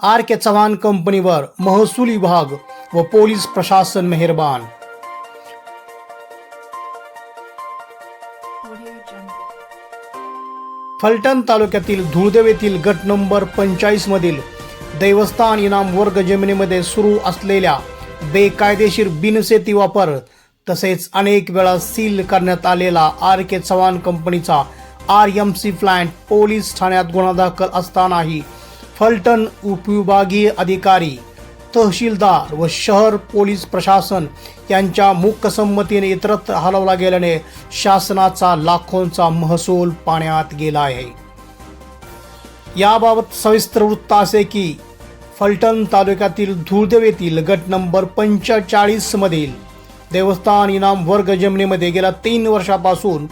R K Chavan कंपनीवर महसूल विभाग व पोलीस प्रशासन मेहरबान. फलटण तालुक्यातील धुळदेव येथील गट नंबर पंचाळीस मधील देवस्थान इनाम वर्ग जमिनीमध्ये सुरू असलेल्या बेकायदेशीर बिनसेती वापर तसेच अनेक वेळा सील करण्यात आलेला आर के चव्हाण कंपनीचा R M C plant police ठाण्यात गुन्हा दाखल असतानाही फलटण उपविभागीय अधिकारी तहसीलदार व शहर पोलीस प्रशासन यांच्या मूकसंमतीने इतरत्र हलवला गेल्याने शासनाचा लाखोंचा महसूल पाण्यात गेला आहे. याबाबत सविस्तर वृत्त असे की फलटण तालुक्यातील धुळदेव येथील गट नंबर पंचेचाळीसमधील देवस्थान इनाम वर्ग जमिनीमध्ये गेल्या तीन वर्षापासून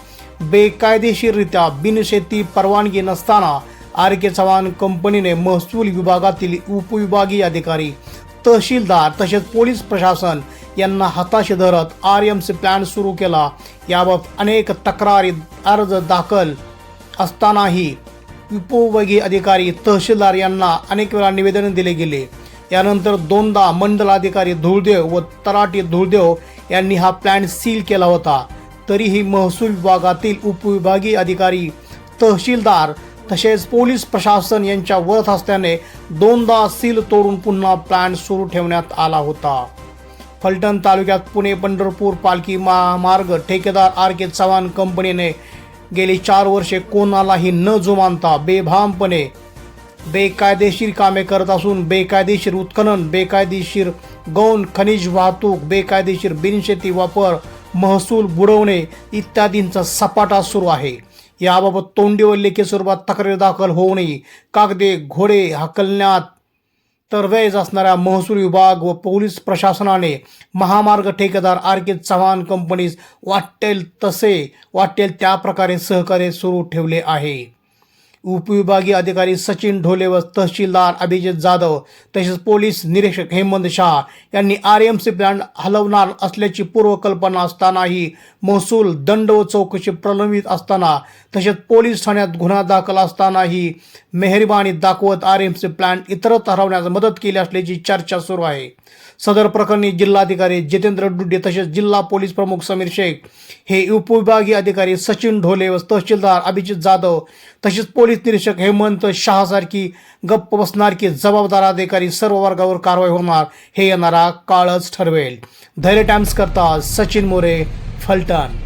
बेकायदेशीररित्या बिनशेती परवानगी नसताना आर के चव्हाण कंपनीने महसूल विभागातील उपविभागीय अधिकारी तहसीलदार तसेच पोलीस प्रशासन यांना हाताशी धरत आर एम सी प्लॅन सुरू केला. याबाबत अनेक तक्रारी अर्ज दाखल असतानाही उपविभागीय अधिकारी तहसीलदार यांना अनेक वेळा निवेदन दिले गेले. यानंतर दोनदा मंडलाधिकारी धुळदेव व तराटी धुळदेव यांनी हा प्लॅन सील केला होता. तरीही महसूल विभागातील उपविभागीय अधिकारी तहसीलदार तसेच पोलीस प्रशासन यांच्या वरत असल्याने दोनदा सील तोडून पुन्हा प्लॅन सुरू ठेवण्यात आला होता. फलटण तालुक्यात पुणे पंढरपूर पालखी महामार्ग ठेकेदार आर के चव्हाण कंपनीने गेली चार वर्षे कोणालाही न जुमानता बेभामपणे बेकायदेशीर कामे करत असून बेकायदेशीर उत्खनन बेकायदेशीर गौण खनिज वाहतूक बेकायदेशीर बिनशेती वापर महसूल बुडवणे इत्यादींचा सपाटा सुरू आहे. याबाबत तोंडी व लेखी स्वरूपात तक्रारी दाखल होऊ नये कागदे घोडे हाकलण्यात तरवेज असणाऱ्या महसूल विभाग व पोलीस प्रशासनाने महामार्ग ठेकेदार आर के चव्हाण कंपनीस वाटेल तसे वाटेल त्या प्रकारे सहकार्य सुरू ठेवले आहे. उपविभागीय अधिकारी सचिन ढोले व तहसीलदार अभिजित जाधव तसेच पोलीस निरीक्षक हेमंत शहा यांनी आर एम सी प्लॅन हलवणार असल्याची पूर्वकल्पना असतानाही महसूल दंड व चौकशी प्रलंबित असताना तसेच पोलीस ठाण्यात गुन्हा दाखल असतानाही मेहरबानी दाखवत आर एम सी प्लॅन इतरत्र हरवण्यास मदत केली असल्याची चर्चा सुरू आहे. सदर प्रकरणी जिल्हाधिकारी जितेंद्र डुड्डे तसेच जिल्हा पोलीस प्रमुख समीर शेख हे उपविभागीय अधिकारी सचिन ढोले व तहसीलदार अभिजित जाधव तसेच पोलीस निरीक्षक हेमंत शहासारखी गप्प बसणार की जबाबदार अधिकारी सर्व वर्गावर कारवाई होणार हे येणारा काळच ठरवेल. धैर्य टाइम्स करता सचिन मोरे फलटण.